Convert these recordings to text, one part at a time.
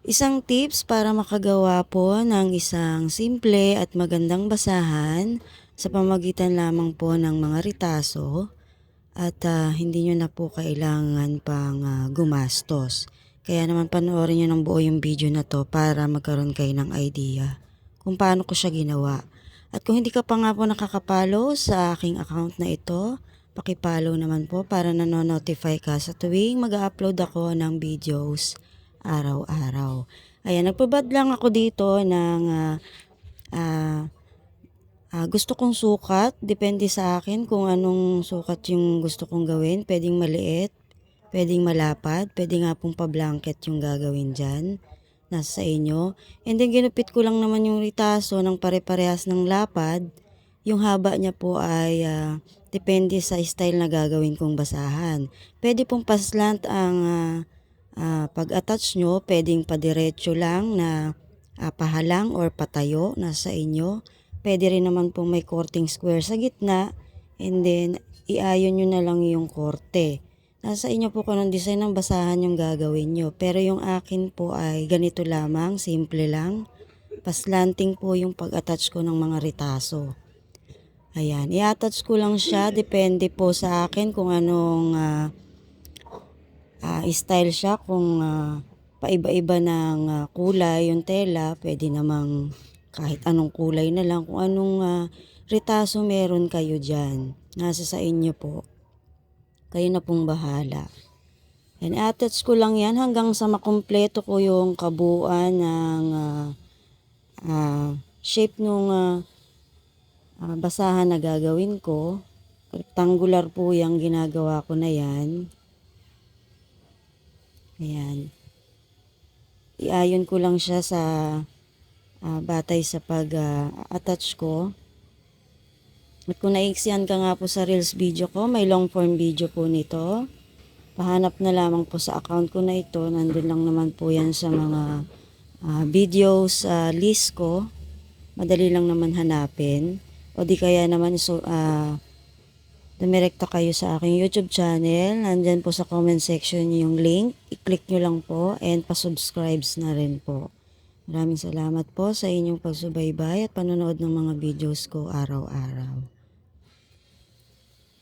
Isang tips para makagawa po ng isang simple at magandang basahan sa pamagitan lamang po ng mga ritaso at ah, hindi nyo na po kailangan pang ah, gumastos. Kaya naman panoorin nyo ng buo yung video na to para magkaroon kayo ng idea kung paano ko siya ginawa. At kung hindi ka pa nga po nakakapalo sa aking account na ito, pakipollow naman po para nanonotify ka sa tuwing mag-upload ako ng videos araw-araw. Ayan, nagpabad lang ako dito ng ah, ah, ah, gusto kong sukat. Depende sa akin kung anong sukat yung gusto kong gawin. Pwedeng maliit, pwedeng malapad, pwede nga pong pa-blanket yung gagawin dyan. Nasa sa inyo. And then ginupit ko lang naman yung ritaso ng pare-parehas ng lapad. Yung haba niya po ay ah, depende sa style na gagawin kong basahan. Pwede pong paslant ang ah, ah, pag-attach nyo. Pwedeng padiretso lang na ah, pahalang or patayo nasa inyo. Pwede rin naman pong may korting square sa gitna. And then iayon nyo na lang yung korte. Nasa inyo po kung anong design ng basahan yung gagawin nyo. Pero yung akin po ay ganito lamang, simple lang. Paslanting po yung pag-attach ko ng mga ritaso. Ayan, i-attach ko lang siya. Depende po sa akin kung anong ah, ah, style siya. Kung ah, paiba-iba ng ah, kulay yung tela, pwede namang kahit anong kulay na lang. Kung anong ah, ritaso meron kayo dyan. Nasa sa inyo po. Kayo na pong bahala. And attach ko lang yan hanggang sa makumpleto ko yung kabuuan ng ah, ah, shape nung ah, ah, basahan na gagawin ko. Rectangular po yung ginagawa ko na yan. Ayan. Iayon ko lang siya sa ah, batay sa pag-attach ko. At kung naiksiyan ka nga po sa Reels video ko, may long form video po nito. Pahanap na lamang po sa account ko na ito. Nandun lang naman po yan sa mga ah, videos sa list ko. Madali lang naman hanapin. O di kaya naman so, ah, dumirekta kayo sa aking YouTube channel. Nandyan po sa comment section yung link. I-click nyo lang po and pa-subscribes na rin po. Maraming salamat po sa inyong pagsubaybay at panonood ng mga videos ko araw-araw.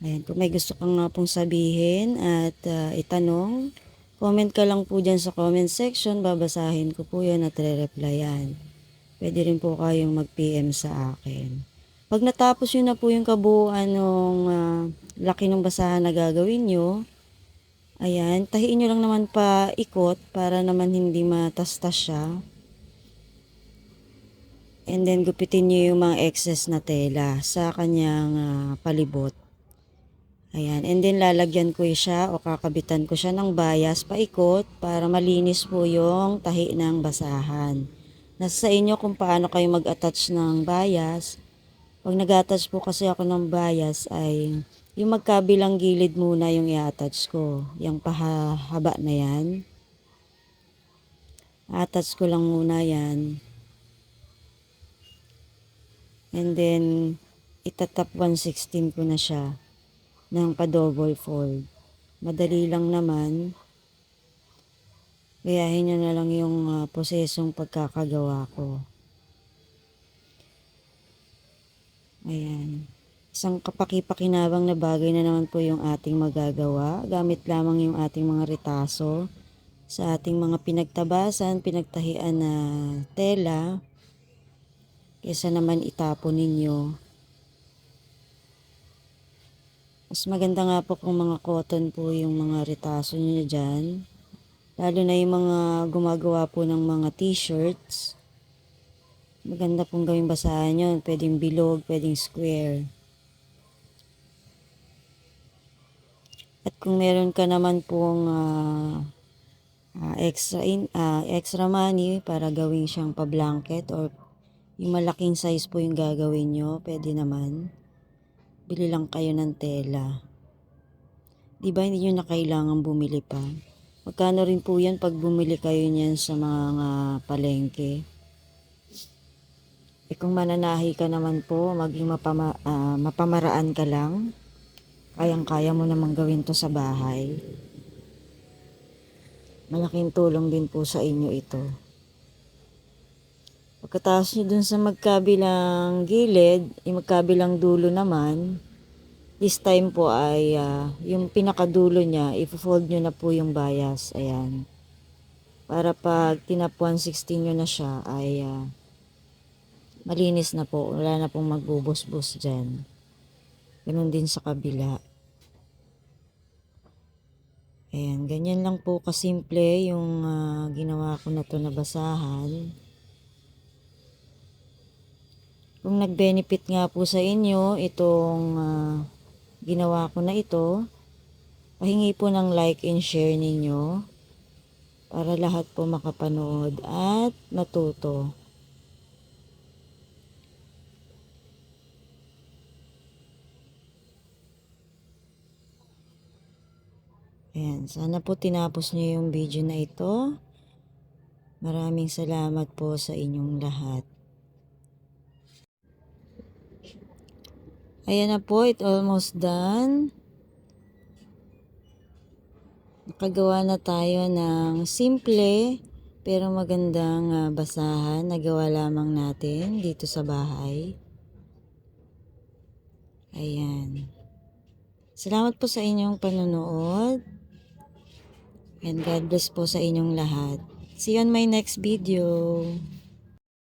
Ayan, kung may gusto kang nga pong sabihin at ah, itanong, comment ka lang po dyan sa comment section. Babasahin ko po yan at re-replyan. Pwede rin po kayong mag-PM sa akin. Pag natapos yun na po yung kabuuan ng ah, laki ng basahan na gagawin nyo, ayan, tahiin nyo lang naman pa ikot para naman hindi matastas siya. And then gupitin nyo yung mga excess na tela sa kanyang ah, palibot. Ayan, and then lalagyan ko siya o kakabitan ko siya ng bias paikot para malinis po yung tahi ng basahan. Nasa sa inyo kung paano kayo mag-attach ng bias. Pag nag-attach po kasi ako ng bias ay yung magkabilang gilid muna yung i-attach ko. Yung pahaba na yan. Attach ko lang muna yan. And then, itatap 116 ko na siya ng pa-double fold. Madali lang naman. Gayahin nyo na lang yung ah, prosesong pagkakagawa ko. Ayan. Isang kapaki-pakinabang na bagay na naman po yung ating magagawa. Gamit lamang yung ating mga retaso sa ating mga pinagtabasan, pinagtahian na tela. Kesa naman itapon ninyo. Mas maganda nga po kung mga cotton po yung mga retaso nyo dyan. Lalo na yung mga gumagawa po ng mga t-shirts. Maganda pong gawing basahan yun. Pwedeng bilog, pwedeng square. At kung meron ka naman pong ah, ah, extra, in, ah, extra money para gawing siyang pa-blanket or yung malaking size po yung gagawin nyo, pwede naman. Bili lang kayo ng tela. Di ba hindi nyo na kailangan bumili pa? Magkano rin po yan pag bumili kayo niyan sa mga palengke? Eh kung mananahi ka naman po, maging mapama, ah, mapamaraan ka lang, kayang-kaya mo namang gawin to sa bahay. Malaking tulong din po sa inyo ito. Pagkatapos nyo dun sa magkabilang gilid, yung magkabilang dulo naman, this time po ay ah, yung pinakadulo niya, i-fold nyo na po yung bias. Ayan. Para pag tinap 116 nyo na siya, ay ah, malinis na po. Wala na pong magbubos-bos dyan. Ganun din sa kabila. Ayan, ganyan lang po kasimple yung ah, ginawa ko na to na basahan. Kung nag-benefit nga po sa inyo itong ah, ginawa ko na ito, pahingi po ng like and share ninyo para lahat po makapanood at matuto. Ayan, sana po tinapos niyo yung video na ito. Maraming salamat po sa inyong lahat. Ayan na po, it almost done. Nakagawa na tayo ng simple pero magandang ah, basahan na gawa lamang natin dito sa bahay. Ayan. Salamat po sa inyong panonood. And God bless po sa inyong lahat. See you on my next video.